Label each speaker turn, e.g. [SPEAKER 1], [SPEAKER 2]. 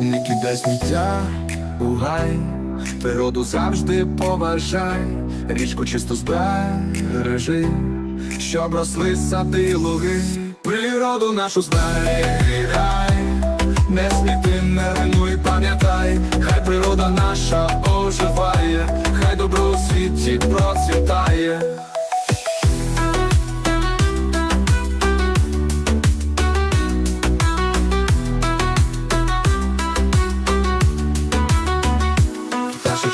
[SPEAKER 1] Не кидай сміття у природу завжди поважай, річку чисто збережи, щоб росли сади луги, природу нашу зберігай, не сміти, не руйнуй, пам'ятай, хай природа наша оживає, хай добро у світі процвітає.